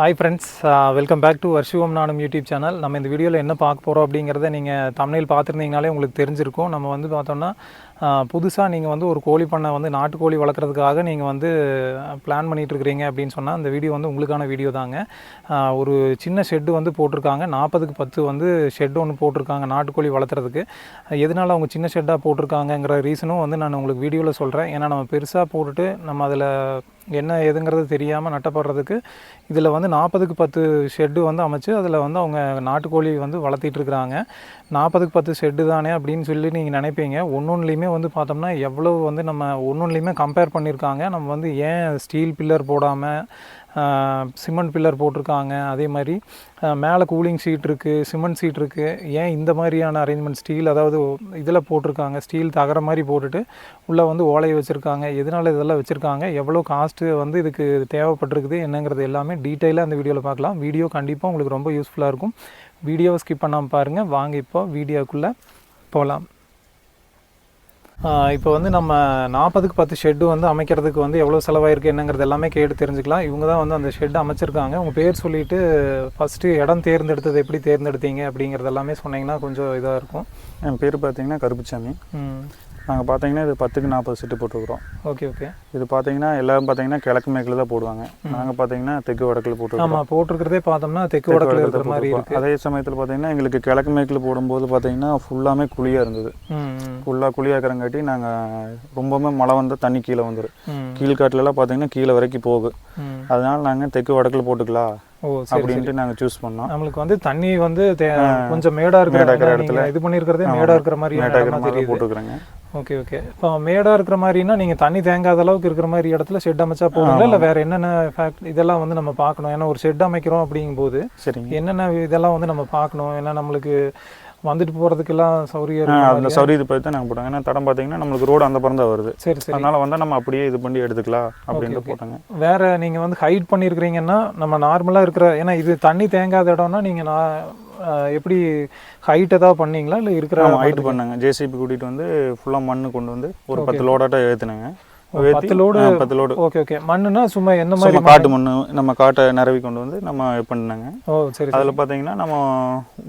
Hi friends welcome back to Varshivam நானும் YouTube channel நம்ம இந்த வீடியோவில் என்ன பார்க்க போகிறோம் அப்படிங்கிறத நீங்கள் தமிழில் பார்த்துருந்தீங்கனாலே உங்களுக்கு தெரிஞ்சிருக்கும். நம்ம வந்து பார்த்தோம்னா புதுசாக நீங்கள் வந்து ஒரு கோழி பண்ணை வந்து நாட்டுக்கோழி வளர்க்குறதுக்காக நீங்கள் வந்து பிளான் பண்ணிட்டு இருக்கிறீங்க அப்படின்னு சொன்னால் அந்த வீடியோ வந்து உங்களுக்கான வீடியோ தாங்க. ஒரு சின்ன ஷெட்டு வந்து போட்டிருக்காங்க. நாற்பதுக்கு பத்து வந்து ஷெட் ஒன்று போட்டிருக்காங்க நாட்டுக்கோழி வளர்த்துறதுக்கு எதனால் அவங்க சின்ன ஷெட்டாக போட்டிருக்காங்கங்கிற ரீசனும் வந்து நான் உங்களுக்கு வீடியோவில் சொல்கிறேன் ஏன்னா நம்ம பெருசாக போட்டுட்டு நம்ம அதில் என்ன ஏதுங்கிறது தெரியாமல் நட்டப்படுறதுக்கு இதில் வந்து நாற்பதுக்கு பத்து ஷெட்டு வந்து அமைச்சு அதில் வந்து அவங்க நாட்டுக்கோழி வந்து வளர்த்திட்டு இருக்கிறாங்க. நாற்பதுக்கு பத்து ஷெட்டு தானே அப்படின்னு சொல்லி நீங்கள் நினைப்பீங்க. ஒன்னொன்றுலையுமே வந்து பார்த்தோம்னா எவ்வளோ வந்து நம்ம ஒன்னொன்றுலையுமே கம்பேர் பண்ணியிருக்காங்க. நம்ம வந்து ஏன் ஸ்டீல் பில்லர் போடாமல் சிமெண்ட் பில்லர் போட்டிருக்காங்க. அதே மாதிரி மேலே கூலிங் சீட் இருக்குது சிமெண்ட் சீட் இருக்குது ஏன் இந்த மாதிரியான அரேஞ்ச்மெண்ட் ஸ்டீல் அதாவது இதில் போட்டிருக்காங்க ஸ்டீல் தகர மாதிரி போட்டுட்டு உள்ளே வந்து ஓலையை வச்சுருக்காங்க. எதனால் இதெல்லாம் வச்சுருக்காங்க எவ்வளோ காஸ்ட்டு வந்து இதுக்கு தேவைப்பட்டிருக்குது என்னங்கிறது எல்லாமே டீட்டெயிலாக அந்த வீடியோவில் பார்க்கலாம். வீடியோ கண்டிப்பாக உங்களுக்கு ரொம்ப யூஸ்ஃபுல்லாக இருக்கும். வீடியோவை ஸ்கிப் பண்ணாமல் பாருங்கள் வாங்க இப்போ வீடியோக்குள்ளே போகலாம் இப்போ வந்து நம்ம நாற்பதுக்கு பத்து ஷெட்டு வந்து அமைக்கிறதுக்கு வந்து எவ்வளோ செலவாயிருக்கு என்னங்கிறது எல்லாமே கேட்டு தெரிஞ்சுக்கலாம். இவங்க தான் வந்து அந்த ஷெட் அமைச்சிருக்காங்க. உங்கள் பேர் சொல்லிவிட்டு ஃபஸ்ட்டு இடம் தேர்ந்தெடுத்தது எப்படி தேர்ந்தெடுத்தீங்க அப்படிங்கிறது எல்லாமே சொன்னீங்கன்னா கொஞ்சம் இதாக இருக்கும். என் பேர் பார்த்தீங்கன்னா கருப்புச்சாமி. நாங்கள் பார்த்தீங்கன்னா இது பத்துக்கு நாற்பது செட்டு போட்டுருக்குறோம். Okay okay. இது பார்த்தீங்கன்னா எல்லாரும் பார்த்தீங்கன்னா கிழக்கு மேற்கில் தான் போடுவாங்க. நாங்கள் பார்த்தீங்கன்னா தெற்கு வடக்கில் போட்டுருக்கோம் ஆமாம் போட்டிருக்கிறதே பார்த்தோம்னா தெற்கு வடக்கில் இருக்கிற மாதிரி இருக்குது அதே சமயத்தில் பார்த்தீங்கன்னா எங்களுக்கு கிழக்கு மேற்கில் போடும்போது பார்த்தீங்கன்னா ஃபுல்லாமே குழியாக இருந்தது. ஃபுல்லாக குழியாக இருக்கிறங்காட்டி நாங்கள் ரொம்பவுமே மழை வந்தால் தண்ணி கீழே வந்துடும் கீழ்காட்டிலலாம் பார்த்தீங்கன்னா கீழே வரைக்கும் போகும் அதனால நாங்கள் தெற்கு வடக்கில் போட்டுக்கலாம் ஓ சரி அப்படின்ட்டு நாங்கள் சூஸ் பண்ணோம். நம்மளுக்கு வந்து தண்ணி வந்து கொஞ்சம் மேடா இருக்கிற மேடா இருக்கிற இடத்துல இது பண்ணியிருக்கிறதே மேடா இருக்கிற மாதிரி மேட்டாக்கிற இடமா மாதிரி போட்டுக்கிறேங்க. Okay okay. இப்போ மேடா இருக்கிற மாதிரினா நீங்க தண்ணி தேங்காத அளவுக்கு இருக்கிற மாதிரி இடத்துல ஷெட் அமைச்சா போதுங்களா இல்ல வேற என்னென்ன ஃபேக்ட் இதெல்லாம் வந்து நம்ம பார்க்கணும். ஏன்னா ஒரு ஷெட் அமைக்கிறோம் அப்படிங்கும்போது சரிங்க. என்னென்ன இதெல்லாம் வந்து நம்ம பார்க்கணும்? ஏன்னா நம்மளுக்கு வந்துட்டு ஆ, இருக்கு அந்த சௌரியத்தை பற்றி தான் நாங்கள் போட்டோம் ஏன்னா தடம் பார்த்தீங்கன்னா நம்மளுக்கு ரோடு அந்த பக்கம் தான் வருது. சரி சரி. அதனால வந்து நம்ம அப்படியே இது பண்ணி எடுத்துக்கலாம் அப்படின்ட்டு போட்டாங்க. வேற நீங்க வந்து ஹைட் பண்ணியிருக்கிறீங்கன்னா நம்ம நார்மலா இருக்கிற ஏன்னா இது தண்ணி தேங்காத இடம்னா நீங்க நான் எப்படி ஹைட் ஏதாவது பண்ணீங்களா? இல்ல இருக்கிற ஹைட் பண்ணாங்க. ஜேசிபி கூட்டிகிட்டு வந்து ஃபுல்லாக மண்ணு கொண்டு வந்து ஒரு பத்து லோடாட்டம் ஏற்றுனாங்க பத்து load? பத்து லோடு ஓகே ஓகே. மண்ணுனா சும்மா என்ன மாதிரி காட்டு மண்ணு நம்ம காட்டை நிரவி கொண்டு வந்து நம்ம பண்ணாங்க ஓ சரி அதில் பார்த்தீங்கன்னா நம்ம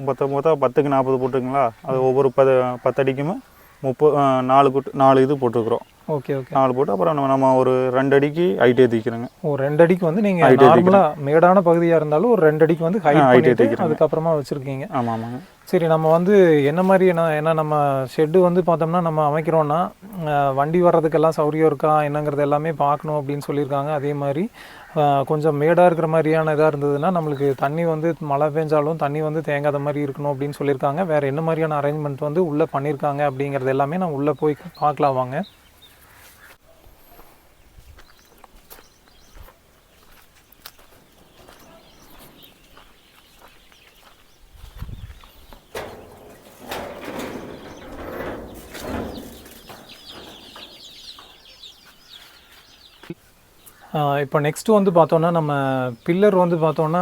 மொத்த மொத்தம் பத்துக்கு நாற்பது போட்டுங்களா? அது ஒவ்வொரு பது பத்தடிக்குமே முப்பது நாலு குட்டு நாலு இது போட்டுருக்குறோம். Okay okay. நாலு போட்டு அப்புறம் நம்ம நம்ம ஒரு ரெண்டு அடிக்கு ஹைட் ஏற்றிக்கிறோங்க ஓ ரெண்டு அடிக்கு வந்து நீங்க நார்மலா மேடான பகுதியா இருந்தாலும் ஒரு ரெண்டு அடிக்கு வந்து ஹைட் ஏத்திக்கிறேங்க. அதுக்கப்புறமா வச்சிருக்கீங்க. ஆமாம் ஆமாங்க. சரி நம்ம வந்து என்ன மாதிரி என்ன ஏன்னா நம்ம ஷெட்டு வந்து பார்த்தோம்னா நம்ம அமைக்கிறோன்னா வண்டி வர்றதுக்கெல்லாம் சௌரியம் இருக்கா என்னங்கிறது எல்லாமே பார்க்கணும் அப்படின்னு சொல்லியிருக்காங்க. அதே மாதிரி கொஞ்சம் மேடாக இருக்கிற மாதிரியான இதாக இருந்ததுன்னா நம்மளுக்கு தண்ணி வந்து மழை பெஞ்சாலும் தண்ணி வந்து தேங்காத மாதிரி இருக்கணும் அப்படின்னு சொல்லியிருக்காங்க. வேறு என்ன மாதிரியான அரேஞ்ச்மெண்ட் வந்து உள்ளே பண்ணியிருக்காங்க அப்படிங்கிறது எல்லாமே நான் உள்ளே போய் பார்க்கலாம் வாங்க. இப்போ நெக்ஸ்ட்டு வந்து பார்த்தோன்னா நம்ம பில்லர் வந்து பார்த்தோன்னா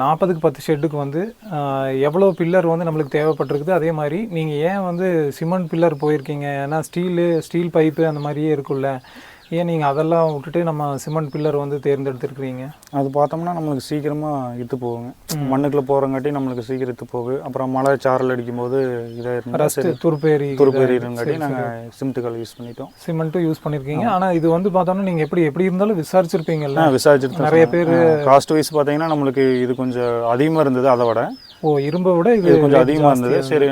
நாற்பதுக்கு பத்து ஷெட்டுக்கு வந்து எவ்வளோ பில்லர் வந்து நம்மளுக்கு தேவைப்பட்டிருக்குது? அதே மாதிரி நீங்கள் ஏன் வந்து சிமெண்ட் பில்லர் போயிருக்கீங்க? ஏன்னா ஸ்டீலு ஸ்டீல் பைப்பு அந்த மாதிரியே இருக்குல்ல ஏன் நீங்கள் அதெல்லாம் விட்டுட்டு நம்ம சிமெண்ட் பில்லர் வந்து தேர்ந்தெடுத்துருக்கிறீங்க? அது பார்த்தோம்னா நம்மளுக்கு சீக்கிரமாக இத்து போகுங்க. மண்ணுக்குள்ளே போகிறங்காட்டி நம்மளுக்கு சீக்கிரம் இத்து போகுது அப்புறம் மழை சாரல் அடிக்கும்போது இதாக ரஸ்ட்டு துருப்பேரி துருப்பேறிங்காட்டி நாங்கள் சிமெண்ட் கல் யூஸ் பண்ணிட்டோம். சிமெண்ட்டும் யூஸ் பண்ணியிருக்கீங்க ஆனால் இது வந்து பார்த்தோன்னா நீங்கள் எப்படி எப்படி இருந்தாலும் விசாரிச்சிருப்பீங்கல்ல? விசாரிச்சுட்டு நிறைய பேர் காஸ்ட் வைஸ் பார்த்தீங்கன்னா நம்மளுக்கு இது கொஞ்சம் அதிகமாக இருந்தது. அதை விட ஓ இரும்பை விட இது கொஞ்சம் அதிகமாக இருந்தது. சரி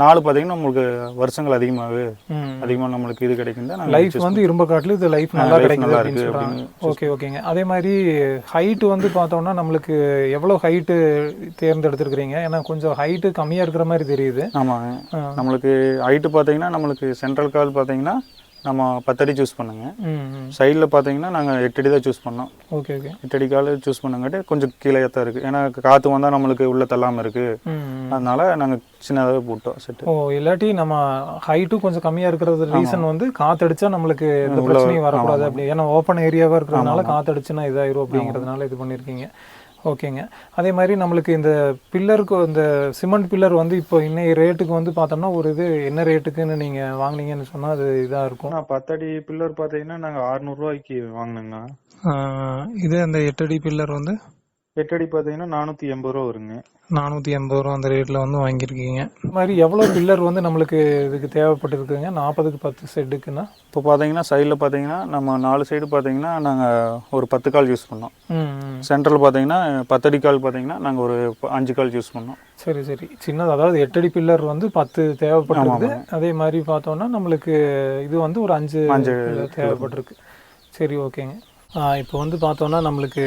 நாலு பார்த்தீங்கன்னா நம்மளுக்கு வருஷங்கள் அதிகமாகவே. அதிகமாக நம்மளுக்கு இது கிடைக்கும் லைஃப் வந்து இரும்ப காட்டிலும் இது லைஃப் நல்லா கிடைக்குது அப்படின்னு ஓகே ஓகேங்க அதே மாதிரி ஹைட் வந்து பார்த்தோம்னா நம்மளுக்கு எவ்வளோ ஹைட்டு தேர்ந்தெடுத்திருக்கிறீங்க? ஏன்னா கொஞ்சம் ஹைட்டு கம்மியாக இருக்கிற மாதிரி தெரியுது. ஆமாங்க. நம்மளுக்கு ஹைட்டு பார்த்தீங்கன்னா நம்மளுக்கு சென்ட்ரல் கால் பார்த்தீங்கன்னா நம்ம பத்தடி சூஸ் பண்ணுங்க. சைடில் பார்த்தீங்கன்னா நாங்கள் எட்டடி தான் சூஸ் பண்ணோம். Okay okay. எட்டடி கால் சூஸ் பண்ணங்காட்டி கொஞ்சம் கீழே தான் இருக்குது ஏன்னா காற்று வந்தால் நம்மளுக்கு உள்ள தள்ளாமல் இருக்குது. அதனால நாங்கள் சின்னதாகவே போட்டோம் செட்டு ஓ இல்லாட்டி நம்ம ஹைட்டும் கொஞ்சம் கம்மியாக இருக்கிறது ரீசன் வந்து காத்தடிச்சா நம்மளுக்கு எந்த பிரச்சனையும் வரக்கூடாது அப்படி. ஏன்னா ஓப்பன் ஏரியாவாக இருக்கிறதுனால காத்தடிச்சுன்னா இதாயிரும் அப்படிங்கிறதுனால இது பண்ணியிருக்கீங்க ஓகேங்க. அதே மாதிரி நம்மளுக்கு இந்த பில்லருக்கு இந்த சிமெண்ட் பில்லர் வந்து இப்போ இன்னைய ரேட்டுக்கு வந்து பார்த்தோம்னா ஒரு இது என்ன ரேட்டுக்குன்னு நீங்கள் வாங்குனீங்கன்னு சொன்னால் அது இதாக இருக்கும். நான் பத்தடி பில்லர் பார்த்தீங்கன்னா நாங்கள் அறுநூறுவாய்க்கு வாங்கினோங்கண்ணா இது அந்த எட்டடி பில்லர் வந்து? எட்டு அடி பார்த்தீங்கன்னா நானூற்றி எண்பது ரூபா வருங்க. நானூற்றி எண்பது ரூபா அந்த ரேட்டில் வந்து வாங்கியிருக்கீங்க. இந்த மாதிரி எவ்வளோ பில்லர் வந்து நம்மளுக்கு இதுக்கு தேவைப்பட்டிருக்குங்க? நாற்பதுக்கு பத்து செட்டுக்குன்னா இப்போ பார்த்தீங்கன்னா சைடில் பார்த்தீங்கன்னா நம்ம நாலு சைடு பார்த்தீங்கன்னா நாங்கள் ஒரு பத்து கால் யூஸ் பண்ணோம். ம். சென்ட்ரல் பார்த்தீங்கன்னா பத்தடி கால் பார்த்தீங்கன்னா நாங்கள் ஒரு ப- அஞ்சு கால் யூஸ் பண்ணோம். சரி சரி. சின்னது அதாவது எட்டடி பில்லர் வந்து பத்து தேவைப்பட்டிருக்குது. அதே மாதிரி பார்த்தோம்னா நம்மளுக்கு இது வந்து ஒரு அஞ்சு அஞ்சு pillar தேவைப்பட்டிருக்கு. சரி ஓகேங்க. இப்போ வந்து பார்த்தோம்னா நம்மளுக்கு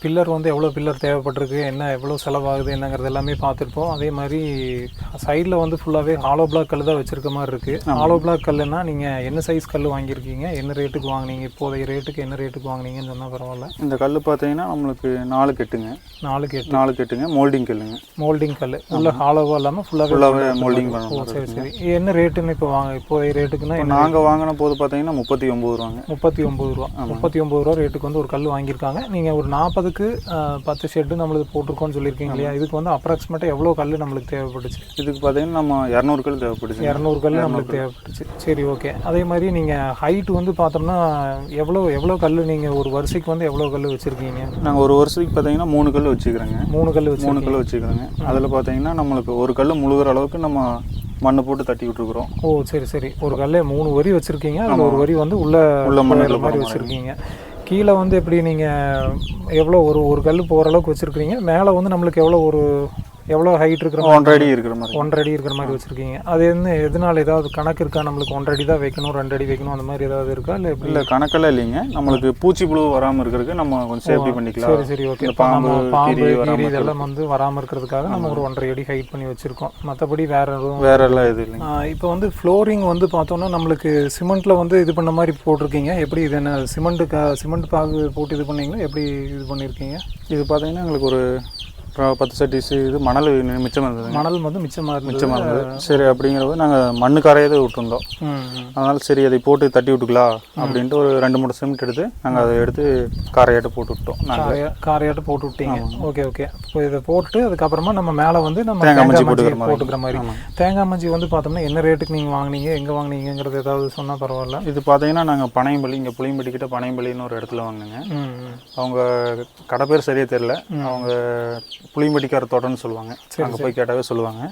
பில்லர் வந்து எவ்வளோ பில்லர் தேவைப்பட்டிருக்கு என்ன எவ்வளோ செலவாகுது என்னங்கிறது எல்லாமே பார்த்துருப்போம். அதே மாதிரி சைடில் வந்து ஃபுல்லாகவே ஹாலோ பிளாக் கல் தான் வச்சிருக்க மாதிரி இருக்குது ஹாலோ பிளாக் கல்லுனா நீங்கள் என்ன சைஸ் கல் வாங்கியிருக்கீங்க என்ன ரேட்டுக்கு வாங்குனீங்க இப்போதைய ரேட்டுக்கு என்ன ரேட்டுக்கு வாங்குனீங்கன்னு சொன்னால் பரவாயில்ல. இந்த கல் பார்த்தீங்கன்னா நம்மளுக்கு நாலு கெட்டுங்க. நாலுக்கு எட்டு நாலு கெட்டுங்க மோல்டிங் கல்லுங்க. மோல்டிங் கல் உள்ள ஹாலோவாக இல்லாமல் ஃபுல்லாகவே ஃபுல்லாகவே மோல்டிங் ஓ பண்ணணும் சரி சரி. என்ன ரேட்டுன்னு இப்போ வாங்க இப்போ ரேட்டுக்குன்னா நாங்கள் வாங்கின போது பார்த்தீங்கன்னா முப்பத்தி ஒம்பது ரூபாங்க. முப்பத்தி ஒம்பது ரூபா. முப்பத்தி ஒம்பது ரூபா ரேட்டுக்கு வந்து ஒரு கல் வாங்கியிருக்காங்க. நீங்கள் ஒரு நாற்பதுக்கு பத்து ஷெட்டு நம்மளுக்கு போட்டிருக்கோன்னு சொல்லியிருக்கீங்க இல்லையா? இதுக்கு வந்து அப்ராக்சிமேட்டாக எவ்வளோ கல் நம்மளுக்கு தேவைப்பட்டுச்சு? இதுக்கு பார்த்தீங்கன்னா நம்ம இரநூறு கல் தேவைப்படுச்சு இரநூறு கல் நம்மளுக்கு தேவைப்பட்டுச்சு. சரி ஓகே அதே மாதிரி நீங்கள் ஹைட் வந்து பார்த்தோம்னா எவ்வளோ எவ்வளோ கல் நீங்கள் ஒரு வருஷத்துக்கு வந்து எவ்வளோ கல் வச்சுருக்கீங்க? நாங்கள் ஒரு வருஷத்துக்கு பார்த்தீங்கன்னா மூணு கல் வச்சுக்கிறோங்க. மூணு கல் வச்சு மூணு கல் வச்சுக்கிறோங்க. அதில் பார்த்தீங்கன்னா நம்மளுக்கு ஒரு கல் முழுகிற அளவுக்கு நம்ம மண்ணை போட்டு தட்டி விட்டுருக்குறோம். ஓ சரி சரி. ஒரு கல்லே மூணு வரி வச்சுருக்கீங்க. அதில் ஒரு வரி வந்து உள்ள உள்ள மண்ணில் மாதிரி. வச்சுருக்கீங்க. கீழே வந்து எப்படி நீங்கள் எவ்வளோ ஒரு ஒரு கல் போகிற அளவுக்கு வச்சுருக்கிறீங்க? மேலே வந்து நம்மளுக்கு எவ்வளோ ஒரு எவ்வளோ ஹைட் இருக்கிற ஒன்றரை அடி இருக்கிற மாதிரி. ஒன்றரை அடி இருக்கிற மாதிரி வச்சுருக்கீங்க. அது என்ன எதனால ஏதாவது கணக்கு இருக்கா? நம்மளுக்கு ஒன்றரை அடி தான் வைக்கணும் ரெண்டு அடி வைக்கணும் அந்த மாதிரி ஏதாவது இருக்கா? இல்லை எப்படி? இல்லை கணக்கெல்லாம் இல்லைங்க. நம்மளுக்கு பூச்சி புழு வராமல் இருக்கிறதுக்கு நம்ம கொஞ்சம் சேஃப்டி பண்ணிக்கலாம். சரி சரி ஓகே பாம்பு பாம்பு கீரி இதெல்லாம் வந்து வராமல் இருக்கிறதுக்காக நம்ம ஒரு ஒன்றரை அடி ஹைட் பண்ணி வச்சுருக்கோம். மற்றபடி வேற எதுவும் வேற எல்லாம் எதுவும் இல்லைங்க. இப்போ வந்து ஃப்ளோரிங் வந்து பார்த்தோன்னா நம்மளுக்கு சிமெண்ட்டில் வந்து இது பண்ண மாதிரி போட்டிருக்கீங்க. எப்படி இது என்ன சிமெண்ட்டு சிமெண்ட் பாகு போட்டு இது பண்ணீங்களா? எப்படி இது பண்ணியிருக்கீங்க இது பார்த்தீங்கன்னா எங்களுக்கு ஒரு பத்து சட்டி இது மணல் மிச்சம் இருந்ததுங்க. மணல் வந்து மிச்சமாக மிச்சமாக இருந்தது. சரி அப்படிங்கிறப்ப நாங்கள் மண்ணு கரையதை விட்டுருந்தோம். அதனால சரி அதை போட்டு தட்டி விட்டுக்கலாம் அப்படின்ட்டு ஒரு ரெண்டு மூணு சிமெண்ட் எடுத்து நாங்கள் அதை எடுத்து காரையாட்டு போட்டு விட்டோம் நாங்கள் காரையா காரையாட்டு போட்டு விட்டீங்க. Okay okay. இப்போ இதை போட்டு அதுக்கப்புறமா நம்ம மேலே வந்து நம்ம தேங்காய் மஞ்சி போட்டுக்கிற மாதிரி. போட்டுக்கிற மாதிரி. ஆமாம். தேங்காய் மஞ்சி வந்து பார்த்தோம்னா என்ன ரேட்டுக்கு நீங்கள் வாங்குனீங்க எங்கே வாங்குனீங்கிறது ஏதாவது சொன்னால் பரவாயில்ல. இது பார்த்தீங்கன்னா நாங்கள் பனையம்பள்ளி இங்கே புளியம்பட்டி கிட்ட பனையம்பள்ளின்னு ஒரு இடத்துல வாங்கினேங்க. அவங்க கடை பேர் சரியா தெரியல. அவங்க புளியம்பட்டிக்கார தோட்டம்னு சொல்லுவாங்க. அங்கே போய் கேட்டாவே சொல்லுவாங்க.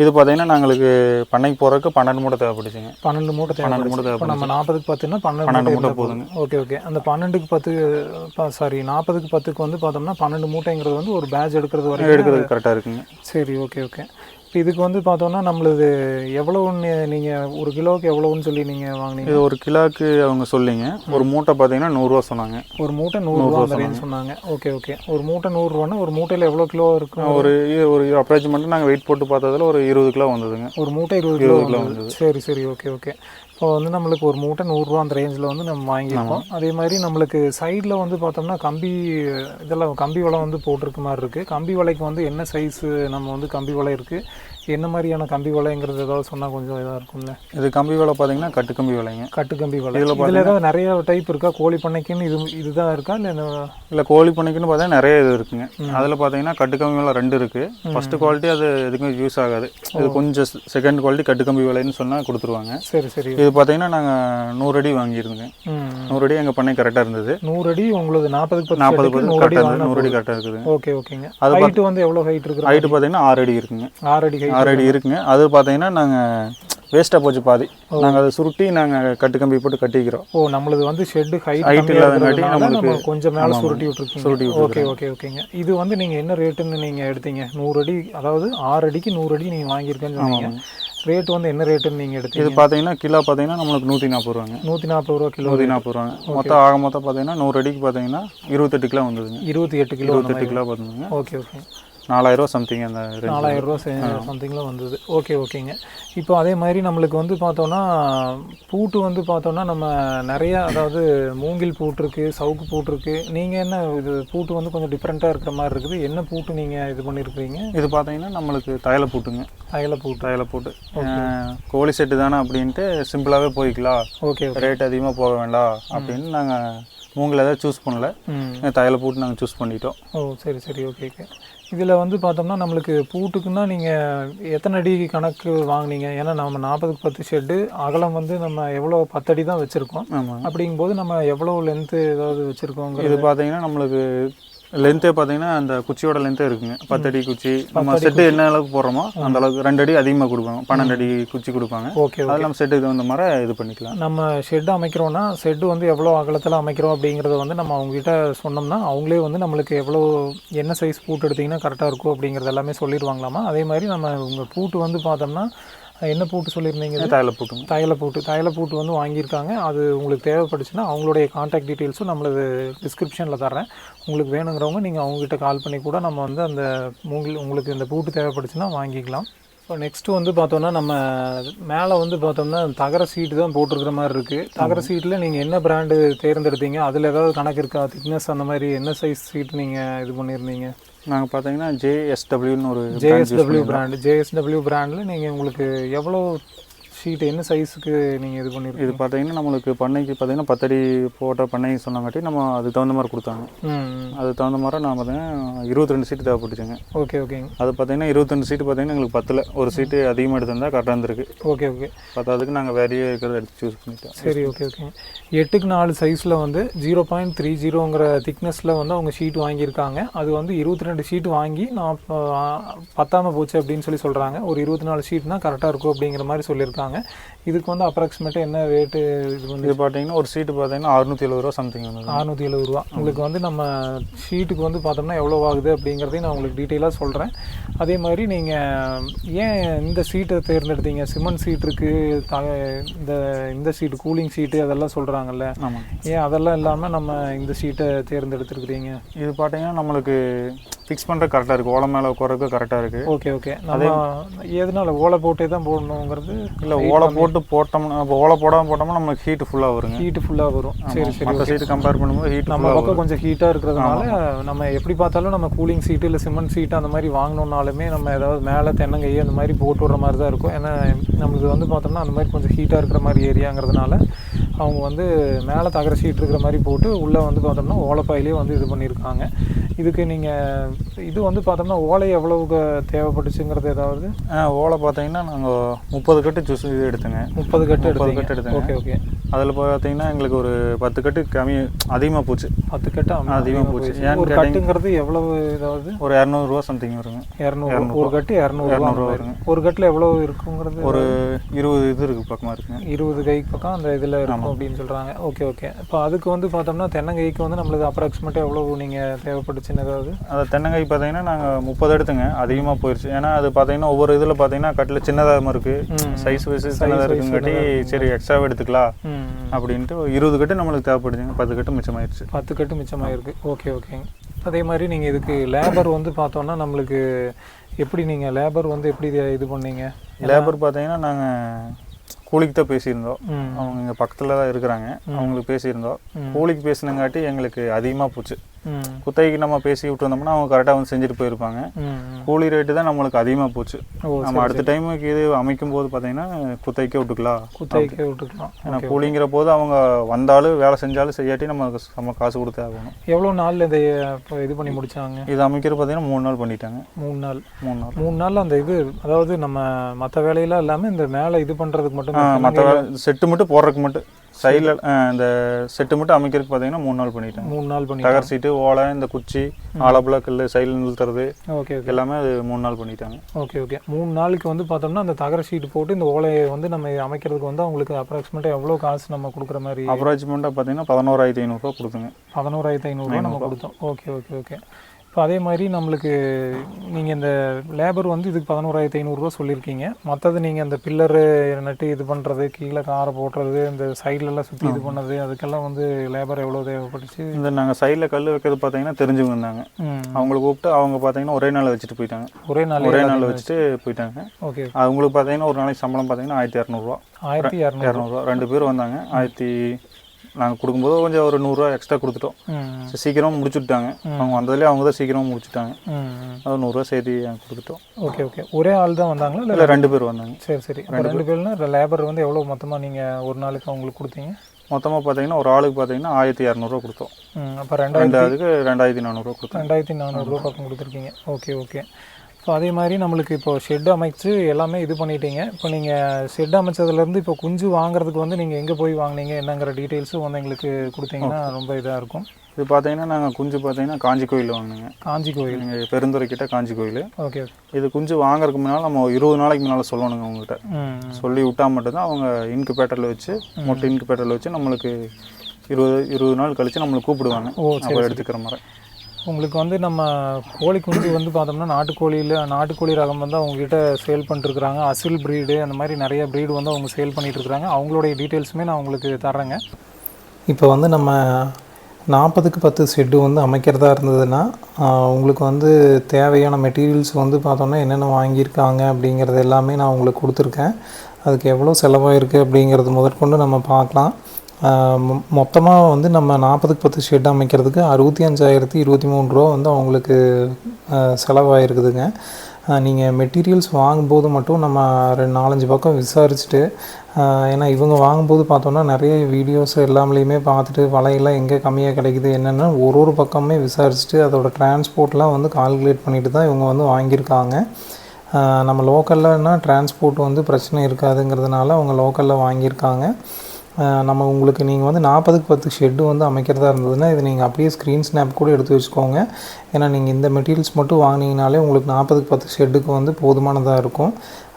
இது பார்த்தீங்கன்னா நாங்களுக்கு பண்ணைக்கு போகிறதுக்கு பன்னெண்டு மூட்டை தேவைப்படுச்சுங்க. பன்னெண்டு மூட்டை தேவை பன்னெண்டு மூட்டை இப்போ நம்ம நாற்பதுக்கு பத்துன்னா பன்னெண்டு மூட்டை போதும் ஓகே ஓகே. அந்த பன்னெண்டுக்கு பத்து சாரி நாற்பதுக்கு பத்துக்கு வந்து பார்த்தோம்னா பன்னெண்டு மூட்டைங்கிறது வந்து ஒரு பேட்ச் எடுக்கிறது வரைக்கும் எடுக்கிறது கரெக்டாக இருக்குங்க. சரி ஓகே ஓகே. இதுக்கு வந்து பார்த்தோம்னா நம்மளது எவ்வளோன்னு நீங்கள் ஒரு கிலோவுக்கு எவ்வளோன்னு சொல்லி நீங்கள் வாங்குனீங்க? இது ஒரு கிலோக்கு அவங்க சொல்லிங்க. ஒரு மூட்டை பார்த்தீங்கன்னா நூறுரூவா சொன்னாங்க. ஒரு மூட்டை நூறுரூவா அந்த ரேஞ்ச் சொன்னாங்க. ஓகே ஓகே ஒரு மூட்டை நூறுரூவானா ஒரு மூட்டையில் எவ்வளோ கிலோ இருக்கும்? ஒரு ஒரு அப்ராச்மெண்ட்டு நாங்கள் வெயிட் போட்டு பார்த்ததுல ஒரு இருபது கிலோ வந்ததுங்க. ஒரு மூட்டை இருபது கிலோ கிலோ வந்தது. சரி சரி. ஓகே ஓகே இப்போ வந்து நம்மளுக்கு ஒரு மூட்டை நூறுரூவா அந்த ரேஞ்சில் வந்து நம்ம வாங்கியிருக்கோம். அதே மாதிரி நம்மளுக்கு சைடில் வந்து பார்த்தோம்னா கம்பி இதெல்லாம் கம்பி வலை வந்து போட்டிருக்க மாதிரி இருக்குது கம்பி வலைக்கு வந்து என்ன சைஸு நம்ம வந்து கம்பி வலை இருக்குது என்ன மாதிரியான கம்பி வலைங்கிறது ஏதாவது சொன்னால் கொஞ்சம் இதாக இருக்கும்ல? இது கம்பி வேலை பார்த்தீங்கன்னா கட்டு கம்பி வேலைங்க. கட்டு கம்பி வலை. இதில் ஏதாவது நிறைய டைப் இருக்கா? கோழி பண்ணைக்குன்னு இது இதுதான் இருக்கா? இல்லை இல்லை கோழி பண்ணைக்குன்னு பார்த்தீங்கன்னா நிறைய இது இருக்குங்க. அதில் பார்த்தீங்கன்னா கட்டு கம்பி வேலை ரெண்டு இருக்குது ஃபர்ஸ்ட் குவாலிட்டி அது எதுக்கும் யூஸ் ஆகாது. இது கொஞ்சம் செகண்ட் குவாலிட்டி கட்டு கம்பி வேலைன்னு சொன்னால் கொடுத்துருவாங்க. சரி சரி. இது பார்த்தீங்கன்னா நாங்கள் நூறு அடி வாங்கியிருந்தோங்க. ம் நூறு அடி எங்கள் பண்ணை கரெக்டாக இருந்தது. நூறு அடி உங்களுக்கு நாற்பதுக்கு நாற்பது செட்டுக்கு பத்து நூறு அடி கரெக்டாக இருக்குது. ஓகே ஓகேங்க. ஹைட்டு வந்து எவ்வளோ ஹைட் இருக்கிற ஹைட்டு பார்த்தீங்கன்னா ஆறு அடி இருக்குங்க. ஆறு அடி ஹைட் ஆறு அடி இருக்குங்க. அது பார்த்தீங்கன்னா நாங்கள் வேஸ்ட்டாக போச்சு பாதி. நாங்கள் அதை சுருட்டி நாங்கள் கட்டு கம்பி போட்டு கட்டிக்கிறோம். ஓ நம்மளது வந்து ஷெட் ஹைட் கம்மியா இல்லாதங்காட்டி நம்மளுக்கு- கொஞ்சம் மேலே. சுருட்டி விட்டுருக்கீங்க. சுருட்டி ஓகே ஓகே ஓகேங்க. இது வந்து நீங்க என்ன ரேட்டுன்னு நீங்க எடுத்தீங்க? நூறு அடி அதாவது ஆறு அடிக்கு நூறு அடி நீங்க வாங்கியிருக்கேன்னு சொன்னீங்க. ரேட் வந்து என்ன ரேட்டுன்னு நீங்க இது எடுத்தீங்க பார்த்தீங்கன்னா கிலோ பார்த்தீங்கன்னா நம்மளுக்கு நூற்றி நாற்பது ரூபாங்க. நூற்றி நாற்பது ரூபா கிலோ. நூற்றி நாற்பது ரூபாங்க. மொத்தம் ஆக மொத்தம் பார்த்தீங்கன்னா நூறு அடிக்கு பார்த்தீங்கன்னா இருபத்தெட்டு கிலோ வந்ததுங்க. இருபத்தி எட்டு கிலோ இருபத்தெட்டு கிலோ பார்த்துங்க ஓகே ஓகே. நாலாயிரம் ரூபா சம்திங் அந்த ரூபா சம்திங்கில் வந்தது. ஓகே ஓகேங்க இப்போ அதே மாதிரி நம்மளுக்கு வந்து பார்த்தோன்னா பூட்டு வந்து பார்த்தோன்னா நம்ம நிறைய அதாவது மூங்கில் பூட்டு இருக்கு சவுக்கு பூட்டு இருக்கு நீங்கள் என்ன இது பூட்டு வந்து கொஞ்சம் டிஃப்ரெண்ட்டாக இருக்கிற மாதிரி இருக்குது? என்ன பூட்டு நீங்கள் இது பண்ணியிருக்கிறீங்க இது பார்த்தீங்கன்னா நம்மளுக்கு தையல பூட்டுங்க. அயல பூட்டு. தையல பூட்டு. கோழி செட்டு தானே அப்படின்ட்டு சிம்பிளாகவே போய்க்கலாம். ஓகே ரேட் அதிகமாக போக வேண்டாம் அப்படின்னு நாங்கள் மூங்கில் ஏதாவது சூஸ் பண்ணல. தையல பூட்டு நாங்கள் சூஸ் பண்ணிட்டோம். ஓ சரி சரி. ஓகே ஓகே இதில் வந்து பார்த்தோம்னா நம்மளுக்கு பூட்டுக்குன்னா நீங்கள் எத்தனை அடி கணக்கு வாங்குனீங்க? ஏன்னா நம்ம நாற்பதுக்கு பத்து ஷெட்டு அகலம் வந்து நம்ம எவ்வளோ பத்தடி தான் வச்சுருக்கோம். அப்படிங்கும்போது நம்ம எவ்வளோ லென்த்து ஏதாவது வச்சுருக்கோங்க இது பார்த்தீங்கன்னா நம்மளுக்கு லென்த்தே பார்த்தீங்கன்னா அந்த குச்சியோட லென்த்தே இருக்குங்க. பத்தடி குச்சி. நம்ம செட்டு என்ன அளவுக்கு போடுறோமோ அந்த அளவுக்கு ரெண்டு அடி அதிகமாக கொடுப்பாங்க. பன்னெண்டு அடி குச்சி கொடுப்பாங்க. ஓகே அதில் நம்ம செட்டுக்கு தகுந்த மாதிரி இது பண்ணிக்கலாம். நம்ம ஷெட் அமைக்கிறோம்னா ஷெட் வந்து எவ்வளோ அகலத்தில் அமைக்கிறோம் அப்படிங்கிறத வந்து நம்ம அவங்ககிட்ட சொன்னோம்னா அவங்களே வந்து நம்மளுக்கு எவ்வளோ என்ன சைஸ் பூட்டு எடுத்திங்கன்னா கரெக்டாக இருக்கும் அப்படிங்கிறது எல்லாமே சொல்லிடுவாங்களாமா? அதே மாதிரி நம்ம உங்கள் பூட்டு வந்து பார்த்தோம்னா என்ன பூட்டு சொல்லியிருந்தீங்க? தாயில போட்டுங்க. தையல பூட்டு தையல பூட்டு வந்து வாங்கியிருக்காங்க. அது உங்களுக்கு தேவைப்பட்டுச்சுன்னா அவங்களுடைய காண்டாக்ட் டீட்டெயில்ஸும் நம்மளது டிஸ்கிரிப்ஷனில் தரேன் உங்களுக்கு வேணுங்கிறவங்க நீங்கள் அவங்ககிட்ட கால் பண்ணி கூட நம்ம வந்து அந்த உங்களுக்கு உங்களுக்கு இந்த பூட்டு தேவைப்பட்டுச்சுன்னா வாங்கிக்கலாம். ஸோ நெக்ஸ்ட்டு வந்து பார்த்தோம்னா நம்ம மேலே வந்து பார்த்தோம்னா தகர சீட்டு தான் போட்டிருக்கிற மாதிரி இருக்குது தகர சீட்டில் நீங்கள் என்ன பிராண்டு தேர்ந்தெடுத்தீங்க? அதில் ஏதாவது கணக்கு இருக்கா? திக்னஸ் அந்த மாதிரி என்ன சைஸ் சீட் நீங்கள் இது பண்ணியிருந்தீங்க? நாங்கள் பார்த்தீங்கன்னா ஜேஎஸ்டபிள்யூன்னு ஒரு ஜேஎஸ்டபிள்யூ பிராண்டு ஜேஎஸ்டபிள்யூ பிராண்டில் நீங்கள் உங்களுக்கு எவ்வளோ ஷீட் என்ன சைஸுக்கு நீங்கள் இது பண்ணியிருக்கீங்க இது பார்த்தீங்கன்னா நம்மளுக்கு பண்ணைக்கு பார்த்தீங்கன்னா பத்தடி போட்ட பண்ணை சொன்னாங்காட்டி நம்ம அதுக்கு தகுந்த மாதிரி கொடுத்தாங்க. அதுக்கு தகுந்த மாதிரி நான் பார்த்தீங்கன்னா இருபத்தி ரெண்டு சீட்டு தேவைப்பட்டுச்சுங்க. ஓகே ஓகேங்க அது பார்த்தீங்கன்னா இருபத்தெண்டு சீட்டு பார்த்தீங்கன்னா எங்களுக்கு பத்தில். ஒரு சீட்டு அதிகமாக எடுத்திருந்தா கரெக்டாக இருந்திருக்கு. Okay okay. பத்தாவதுக்கு நாங்கள் வேறையே இருக்கிறத எடுத்து சூஸ் பண்ணிட்டோம். சரி ஓகே ஓகேங்க எட்டுக்கு நாலு சைஸில் வந்து ஜீரோ பாயிண்ட் த்ரீ ஜீரோங்கிற திக்னஸில் வந்து அவங்க ஷீட் வாங்கியிருக்காங்க. அது வந்து இருபத்தி ரெண்டு ஷீட் வாங்கி நான் இப்போ, ஆ, பத்தாம போச்சு அப்படின்னு சொல்லி சொல்கிறாங்க ஒரு இருபத்தி நாலு ஷீட்னா கரெக்டாக இருக்கும் அப்படிங்கிற மாதிரி சொல்லியிருக்காங்க. இதுக்கு வந்து அப்ராக்சிமேட்டாக என்ன ரேட்டு இது வந்து? இது பார்த்தீங்கன்னா ஒரு சீட்டு பார்த்தீங்கன்னா அறுநூத்தி எழுபது ரூபா சம்திங் வந்தது அறுநூற்றி எழுபது ரூபா. உங்களுக்கு வந்து நம்ம ஷீட்டுக்கு வந்து பார்த்தோம்னா எவ்வளோ ஆகுது அப்படிங்கிறதையும் நான் உங்களுக்கு டீட்டெயிலாக சொல்கிறேன் அதே மாதிரி நீங்கள் ஏன் இந்த சீட்டை தேர்ந்தெடுத்தீங்க? சிமெண்ட் சீட் இருக்குது த இந்த இந்த சீட்டு கூலிங் சீட்டு அதெல்லாம் சொல்கிறாங்கல்ல ஆமாம் ஏன் அதெல்லாம் இல்லாமல் நம்ம இந்த சீட்டை தேர்ந்தெடுத்துருக்குறீங்க? இது பார்த்தீங்கன்னா நம்மளுக்கு ஃபிக்ஸ் பண்ணுற கரெக்டாக இருக்குது ஓலை மேலே உட்காரக்கு கரெக்டாக இருக்குது ஓகே ஓகே. நம்ம எதனால ஓலை போட்டே தான் போடணுங்கிறது இல்லை ஓலை போட்டு போட்டோம்னா இப்போ ஓலை போடாமல் போட்டோம்னா நமக்கு ஹீட்டு ஃபுல்லாக வருங்க. ஹீட்டு ஃபுல்லாக வரும். சரி சரி மற்ற சீட்டு கம்பேர் பண்ணும்போது ஹீட் நம்ம பக்கம் கொஞ்சம் ஹீட்டாக இருக்கிறதுனால நம்ம எப்படி பார்த்தாலும் நம்ம கூலிங் சீட்டு இல்லை சிமெண்ட் சீட்டு அந்த மாதிரி வாங்கினோம்னாலுமே நம்ம ஏதாவது மேலே தென்னங்கை அந்த மாதிரி போட்டு விடுற மாதிரி தான் இருக்கும். ஏன்னா நம்மளுக்கு வந்து பார்த்தோம்னா அந்த மாதிரி கொஞ்சம் ஹீட்டாக இருக்கிற மாதிரி ஏரியாங்கிறதுனால அவங்க வந்து மேலே தகர சீட் இருக்கிற மாதிரி போட்டு உள்ளே வந்து பார்த்தோம்னா ஓலைப்பாயிலே வந்து இது பண்ணியிருக்காங்க. இதுக்கு நீங்கள் இது வந்து பார்த்தோம்னா ஓலை எவ்வளவுக்கு தேவைப்பட்டுச்சுங்கிறது ஏதாவது? ஓலை பார்த்தீங்கன்னா நாங்கள் முப்பது கட்டு ஜூஸ் இது எடுத்தோங்க. முப்பது கட்டு முப்பது கட்டு எடுத்தேங்க. Okay okay. அதில் பார்த்தீங்கன்னா எங்களுக்கு ஒரு பத்து கட்டு கம்மி அதிகமாக போச்சு. பத்து கட்டு அதிகமாக போச்சு. ஒரு கட்டுங்கிறது எவ்வளவு ஏதாவது? ஒரு இரநூறுவா சம்திங் வருங்க. இரநூறு ஒரு கட்டு இரநூறுவா இரநூறுவா வருங்க. ஒரு கட்டில் எவ்வளோ இருக்குங்கிறது? ஒரு இருபது இது இருக்கு பக்கமாக இருக்குங்க. இருபது கைக்கு பக்கம் அந்த இதில் இருக்கும். அப்படின்னு சொல்கிறாங்க ஓகே ஓகே இப்போ அதுக்கு வந்து பார்த்தோம்னா தென்னங்கைக்கு வந்து நம்மளுக்கு அப்ராக்சிமேட்டாக எவ்வளோ நீங்கள் தேவைப்பட்டுச்சுன்னு ஏதாவது அந்த தென்னங்காய் பார்த்தீங்கன்னா நாங்கள் முப்பது எடுத்துங்க. அதிகமாக போயிடுச்சு ஏன்னா அது பார்த்தீங்கன்னா ஒவ்வொரு இதில் பார்த்தீங்கன்னா கட்டில் சின்னதாக இருக்கு. ம். சைஸ் வைஸ் சின்னதாக இருக்குங்காட்டி சரி எக்ஸ்ட்ராவே எடுத்துக்கலாம் அப்படின்ட்டு இருபது கட்டு நம்மளுக்கு தேவைப்படுச்சுங்க பத்து கட்டு மிச்சமாயிருச்சு. பத்து கட்டு மிச்சமாயிருக்கு. ஓகே ஓகேங்க அதே மாதிரி நீங்கள் இதுக்கு லேபர் வந்து பார்த்தோம்னா நம்மளுக்கு எப்படி நீங்கள் லேபர் வந்து எப்படி இது- இது பண்ணீங்க? லேபர் பார்த்தீங்கன்னா நாங்கள் கூலிக்கு தான் பேசியிருந்தோம் அவங்க இங்கே பக்கத்தில் தான் இருக்கிறாங்க. அவங்களுக்கு பேசியிருந்தோம். கூலிக்கு பேசினங்காட்டி எங்களுக்கு அதிகமாக போச்சு. குத்தகைக்கு நம்ம பேசி விட்டுருந்தோம்னா அவங்க கரெக்டாக வந்து செஞ்சுட்டு போயிருப்பாங்க. கூலி ரேட்டு தான் நம்மளுக்கு அதிகமாக போச்சு. நம்ம அடுத்த டைமுக்கு இது அமைக்கும் போது பார்த்தீங்கன்னா குத்தகைக்கே விட்டுக்கலாம். குத்தகைக்கே விட்டுக்கலாம். ஏன்னா கூலிங்கிற போது அவங்க வந்தாலும் வேலை செஞ்சாலும் செய்யாட்டி நம்ம நம்ம காசு கொடுத்தே ஆகணும். எவ்வளோ நாளில் இதை இது பண்ணி முடிச்சாங்க? இது அமைக்கிறது பார்த்தீங்கன்னா மூணு நாள் பண்ணிட்டாங்க. மூணு நாள். மூணு நாள். மூணு நாள் அந்த இது அதாவது நம்ம மற்ற வேலையெல்லாம் இல்லாமல் இந்த மேலே இது பண்ணுறதுக்கு மட்டும் மற்ற செட்டு மட்டும் போடுறதுக்கு மட்டும். சைடில் இந்த செட்டு மட்டும் அமைக்கிறதுக்கு பார்த்தீங்கன்னா மூணு நாள் பண்ணிட்டாங்க மூணு நாள் பண்ணி தகர் சீட்டு ஓலை இந்த குச்சி ஆலப்புல கல் சைடில் நிறுத்துறது ஓகே ஓகே. எல்லாமே அது மூணு நாள் பண்ணிட்டாங்க. Okay okay. மூணு நாளைக்கு வந்து பார்த்தோம்னா அந்த தகர ஷீட் போட்டு இந்த ஓலையை வந்து நம்ம அமைக்கிறதுக்கு வந்து அவங்களுக்கு அப்ராக்சிமேட்டாக எவ்வளோ காசு நம்ம கொடுக்குற மாதிரி? அப்ராச்மெண்ட்டாக பார்த்தீங்கன்னா பதினோராயிரத்தி ஐநூறுரூவா கொடுத்துங்க. பதினோராயிரத்தி ஐநூறுரூவா நம்ம கொடுத்தோம். Okay okay okay. இப்போ அதே மாதிரி நம்மளுக்கு நீங்கள் இந்த லேபர் வந்து இதுக்கு பதினோராயிரத்தி ஐநூறுரூவா சொல்லியிருக்கீங்க. மற்றது நீங்கள் அந்த பில்லரு நட்டு இது பண்ணுறது கீழே காரை போடுறது இந்த சைட்லலாம் சுற்றி இது பண்ணது அதுக்கெல்லாம் வந்து லேபர் எவ்வளோ தேவைப்பட்டுச்சு? இந்த நாங்கள் சைடில் கல் வைக்கிறது பார்த்தீங்கன்னா தெரிஞ்சவங்க இருந்தாங்க. அவங்கள கூப்பிட்டு அவங்க பார்த்தீங்கன்னா ஒரே நாள் வச்சுட்டு போயிட்டாங்க. ஒரே நாள் ஒரே நாள் வச்சுட்டு போயிட்டாங்க. ஓகே. அவங்களுக்கு பார்த்தீங்கன்னா ஒரு நாளைக்கு சம்பளம் பார்த்தீங்கன்னா ஆயிரத்தி இரநூறுவா ஆயிரத்தி இரநூறு இரநூறுவா ரெண்டு பேர் வந்தாங்க. ஆயிரத்தி நாங்கள் கொடுக்கும்போது கொஞ்சம் ஒரு நூறுரூவா எக்ஸ்ட்ரா கொடுத்துட்டோம். சீக்கிரமா முடிச்சுட்டாங்க. அவங்க வந்ததுலேயே அவங்க தான் சீக்கிரமா முடிச்சுட்டாங்க. அது நூறுரூவா சேர்த்து கொடுத்துட்டோம். Okay okay. ஒரே ஆள் தான் வந்தாங்களா இல்லை ரெண்டு பேர் வந்தாங்க. சரி சரி. ரெண்டு பேர்னா லேபர் வந்து எவ்வளோ மொத்தமாக நீங்கள் ஒரு நாளைக்கு அவங்களுக்கு கொடுத்தீங்க? மொத்தமாக பார்த்தீங்கன்னா ஒரு ஆளுக்கு பார்த்தீங்கன்னா ஆயிரத்தி இரநூறுவா கொடுத்தோம். அப்போ ரெண்டாயிரத்தி ரெண்டாவதுக்கு ரெண்டாயிரத்தி நானூறுரூவா கொடுத்தோம். ரெண்டாயிரத்தி நானூறுரூவா பக்கம் கொடுத்துருக்கீங்க. Okay okay. ஸோ அதே மாதிரி நம்மளுக்கு இப்போ ஷெட் அமைச்சு எல்லாமே இது பண்ணிட்டீங்க. இப்போ நீங்கள் ஷெட் அமைச்சதுலேருந்து இப்போ குஞ்சு வாங்குறதுக்கு வந்து நீங்கள் எங்கே போய் வாங்குனீங்க? என்னங்கிற டீட்டெயில்ஸும் வந்து எங்களுக்கு கொடுத்தீங்கன்னா ரொம்ப இதாக இருக்கும். இது பார்த்தீங்கன்னா நாங்கள் குஞ்சு பார்த்தீங்கன்னா காஞ்சி கோயில் வாங்கினோங்க. காஞ்சி கோயில். நீங்கள் பெருந்துறை கிட்ட காஞ்சி கோயில். ஓகே இது குஞ்சு வாங்குறதுக்கு முன்னால் நம்ம இருபது நாளைக்கு முன்னால் சொல்லணுங்க அவங்ககிட்ட சொல்லி விட்டா மட்டும்தான் அவங்க இன்குபேட்டரில் வச்சு மொட்டை இன்குபேட்டரில் வச்சு நம்மளுக்கு இருபது இருபது நாள் கழிச்சு நம்மளை கூப்பிடுவாங்க. அப்போ எடுத்துக்கிற மாதிரி. உங்களுக்கு வந்து நம்ம கோழி குஞ்சு வந்து பார்த்தோம்னா நாட்டுக்கோழியில் நாட்டுக்கோழி ரகம் வந்து அவங்ககிட்ட சேல் பண்ணிட்டுருக்குறாங்க. அசில் ப்ரீடு அந்த மாதிரி நிறைய ப்ரீடு வந்து அவங்க சேல் பண்ணிகிட்ருக்குறாங்க அவங்களுடைய டீட்டெயில்ஸுமே நான் உங்களுக்கு தர்றேங்க. இப்போ வந்து நம்ம நாற்பதுக்கு பத்து ஷெட்டு வந்து அமைக்கிறதா இருந்ததுன்னா உங்களுக்கு வந்து தேவையான மெட்டீரியல்ஸ் வந்து பார்த்தோம்னா என்னென்ன வாங்கியிருக்காங்க அப்படிங்கிறது எல்லாமே நான் உங்களுக்கு கொடுத்துருக்கேன். அதுக்கு எவ்வளோ செலவாயிருக்கு அப்படிங்கிறது முதற்கொண்டு நம்ம பார்க்கலாம். மொத்தமாக வந்து நம்ம நாற்பதுக்கு பத்து ஷெட் அமைக்கிறதுக்கு அறுபத்தி அஞ்சாயிரத்தி இருபத்தி மூணு ரூபா வந்து அவங்களுக்கு செலவாயிருக்குதுங்க. நீங்கள் மெட்டீரியல்ஸ் வாங்கும்போது மட்டும் நம்ம ரெண்டு நாலஞ்சு பக்கம் விசாரிச்சுட்டு ஏன்னா இவங்க வாங்கும்போது பார்த்தோன்னா நிறைய வீடியோஸ் எல்லாமே பார்த்துட்டு வலையெல்லாம் எங்கே கம்மியாக கிடைக்குது என்னென்னு ஒரு ஒரு பக்கமே விசாரிச்சுட்டு அதோட டிரான்ஸ்போர்ட்லாம் வந்து கால்குலேட் பண்ணிட்டு தான் இவங்க வந்து வாங்கியிருக்காங்க. நம்ம லோக்கல்லன்னா டிரான்ஸ்போர்ட் வந்து பிரச்சனை இருக்காதுங்கிறதுனால அவங்க லோக்கலில் வாங்கியிருக்காங்க. நம்ம உங்களுக்கு நீங்கள் வந்து நாற்பதுக்கு பத்து ஷெட்டு வந்து அமைக்கிறதா இருந்ததுன்னா இது நீங்கள் அப்படியே ஸ்க்ரீன் ஸ்னாப் கூட எடுத்து வச்சுக்கோங்க. ஏன்னா நீங்கள் இந்த மெட்டீரியல்ஸ் மட்டும் வாங்கினீங்கனாலே உங்களுக்கு நாற்பதுக்கு பத்து ஷெட்டுக்கு வந்து போதுமானதாக இருக்கும்.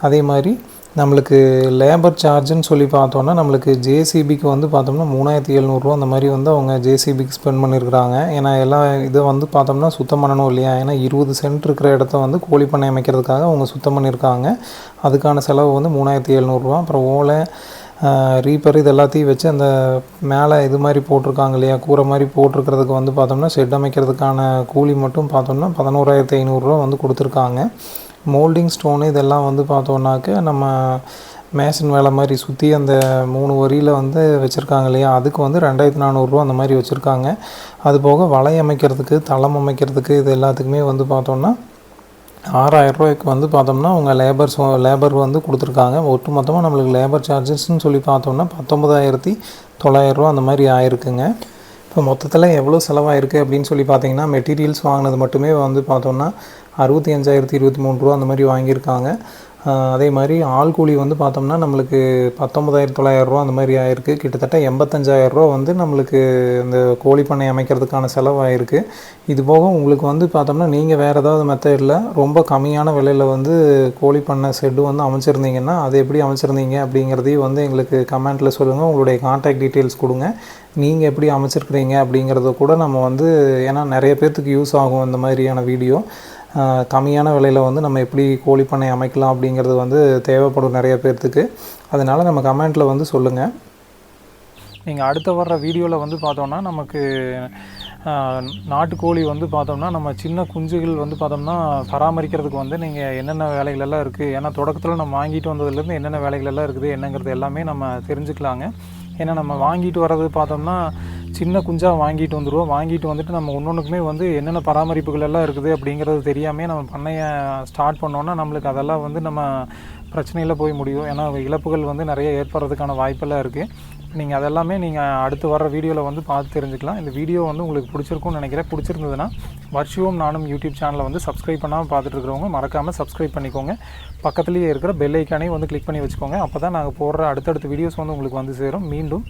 அதே மாதிரி நம்மளுக்கு லேபர் சார்ஜுன்னு சொல்லி பார்த்தோன்னா நம்மளுக்கு ஜேசிபிக்கு வந்து பார்த்தோம்னா மூணாயிரத்தி எழுநூறுவா அந்த மாதிரி வந்து அவங்க ஜேசிபிக்கு ஸ்பெண்ட் பண்ணியிருக்கிறாங்க ஏன்னா எல்லாம் இதை வந்து பார்த்தோம்னா சுத்தம் பண்ணணும் இல்லையா? ஏன்னா இருபது சென்ட் இருக்கிற இடத்த வந்து கோழி பண்ணை அமைக்கிறதுக்காக அவங்க சுத்தம் பண்ணியிருக்காங்க அதுக்கான செலவு வந்து மூணாயிரத்தி எழுநூறுவா அப்புறம் ஓலை ரீப்பர் இது எல்லாத்தையும் வச்சு அந்த மேலே இது மாதிரி போட்டிருக்காங்க இல்லையா? கூரை மாதிரி போட்டிருக்கிறதுக்கு வந்து பார்த்தோம்னா ஷெட் அமைக்கிறதுக்கான கூலி மட்டும் பார்த்தோம்னா பதினோராயிரத்தி ஐநூறுரூவா வந்து கொடுத்துருக்காங்க. மோல்டிங் ஸ்டோனு இதெல்லாம் வந்து பார்த்தோன்னாக்க நம்ம மேசன் வேலை மாதிரி சுற்றி அந்த மூணு வரியில் வந்து வச்சுருக்காங்க இல்லையா? அதுக்கு வந்து ரெண்டாயிரத்தி நானூறுரூவா அந்த மாதிரி வச்சுருக்காங்க. அது போக வலை அமைக்கிறதுக்கு தளம் அமைக்கிறதுக்கு இது எல்லாத்துக்குமே வந்து பார்த்தோன்னா ஆறாயிரம் ரூபாய்க்கு வந்து பார்த்தோம்னா அவங்க லேபர்ஸ் லேபர் வந்து கொடுத்துருக்காங்க. ஒட்டு மொத்தமாக நம்மளுக்கு லேபர் சார்ஜஸ்ன்னு சொல்லி பார்த்தோம்னா பத்தொம்பதாயிரத்தி தொள்ளாயிரரூவா அந்த மாதிரி ஆயிருக்குங்க. இப்போ மொத்தத்தில் எவ்வளோ செலவாயிருக்கு அப்படின்னு சொல்லி பார்த்தீங்கன்னா மெட்டீரியல்ஸ் வாங்கினது மட்டுமே வந்து பார்த்தோம்னா அறுபத்தி அஞ்சாயிரத்தி இருபத்தி மூணு ரூபா அந்த மாதிரி வாங்கியிருக்காங்க. அதே மாதிரி ஆள் கூலி வந்து பார்த்தோம்னா நம்மளுக்கு பத்தொம்பதாயிரத்தி தொள்ளாயிரரூவா அந்த மாதிரி ஆயிருக்கு. கிட்டத்தட்ட எண்பத்தஞ்சாயிரரூவா வந்து நம்மளுக்கு இந்த கோழி பண்ணை அமைக்கிறதுக்கான செலவாயிருக்கு. இது போக உங்களுக்கு வந்து பார்த்தோம்னா நீங்கள் வேறு ஏதாவது மெத்தடில் ரொம்ப கம்மியான விலையில் வந்து கோழி பண்ணை ஷெட்டு வந்து அமைச்சிருந்தீங்கன்னா அது எப்படி அமைச்சிருந்தீங்க அப்படிங்கிறதையும் வந்து எங்களுக்கு கமெண்ட்டில் சொல்லுங்கள் உங்களுடைய கான்டாக்ட் டீட்டெயில்ஸ் கொடுங்க. நீங்கள் எப்படி அமைச்சிருக்கிறீங்க அப்படிங்கிறத கூட நம்ம வந்து ஏன்னா நிறைய பேர்த்துக்கு யூஸ் ஆகும் இந்த மாதிரியான வீடியோ கம்மியான விலையில் வந்து நம்ம எப்படி கோழி பண்ணை அமைக்கலாம் அப்படிங்கிறது வந்து தேவைப்படும் நிறைய பேர்த்துக்கு. அதனால் நம்ம கமெண்ட்டில் வந்து சொல்லுங்கள் நீங்கள் அடுத்த வர்ற வீடியோவில் வந்து பார்த்தோன்னா நமக்கு நாட்டுக்கோழி வந்து பார்த்தோம்னா நம்ம சின்ன குஞ்சுகள் வந்து பார்த்தோம்னா பராமரிக்கிறதுக்கு வந்து நீங்கள் என்னென்ன வேலைகள் எல்லாம் இருக்குது ஏன்னா தொடக்கத்தில் நம்ம வாங்கிட்டு வந்ததுலேருந்து என்னென்ன வேலைகள் எல்லாம் இருக்குது என்னங்கிறது எல்லாமே நம்ம தெரிஞ்சுக்கலாங்க. ஏன்னா நம்ம வாங்கிட்டு வர்றது பார்த்தோம்னா சின்ன குஞ்சாக வாங்கிட்டு வந்துடுவோம் வாங்கிட்டு வந்துட்டு நம்ம ஒன்றொன்றுக்குமே வந்து என்னென்ன பராமரிப்புகள் எல்லாம் இருக்குது அப்படிங்கிறது தெரியாமல் நம்ம பண்ணையை ஸ்டார்ட் பண்ணோன்னா நம்மளுக்கு அதெல்லாம் வந்து நம்ம பிரச்சனையில் போய் முடியும். ஏன்னா இழப்புகள் வந்து நிறைய ஏற்படுறதுக்கான வாய்ப்பெல்லாம் இருக்குது நீங்கள் அதெல்லாமே நீங்கள் அடுத்து வர வீடியோவில் வந்து பார்த்து தெரிஞ்சுக்கலாம். இந்த வீடியோ வந்து உங்களுக்கு பிடிச்சிருக்கும்னு நினைக்கிறேன். பிடிச்சிருந்ததுன்னா வர்ஷியோம் நானும் யூடியூப் சேனலை வந்து சப்ஸ்கிரைப் பண்ணாமல் பார்த்துட்டு இருக்கிறவங்க மறக்காமல் சப்ஸ்கிரைப் பண்ணிக்கோங்க. பக்கத்துலேயே இருக்கிற பெல் ஐக்கானையும் வந்து கிளிக் பண்ணி வச்சுக்கோங்க. அப்போ தான் நாங்கள் போடுற அடுத்தடுத்த வீடியோஸ் வந்து உங்களுக்கு வந்து சேரும். மீண்டும்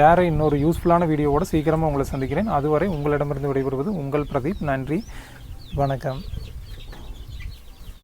வேறு இன்னொரு யூஸ்ஃபுல்லான வீடியோவோட சீக்கிரமாக உங்களை சந்திக்கிறேன். அதுவரை உங்களிடமிருந்து விடைபெறுவது உங்கள் பிரதீப். நன்றி. வணக்கம்.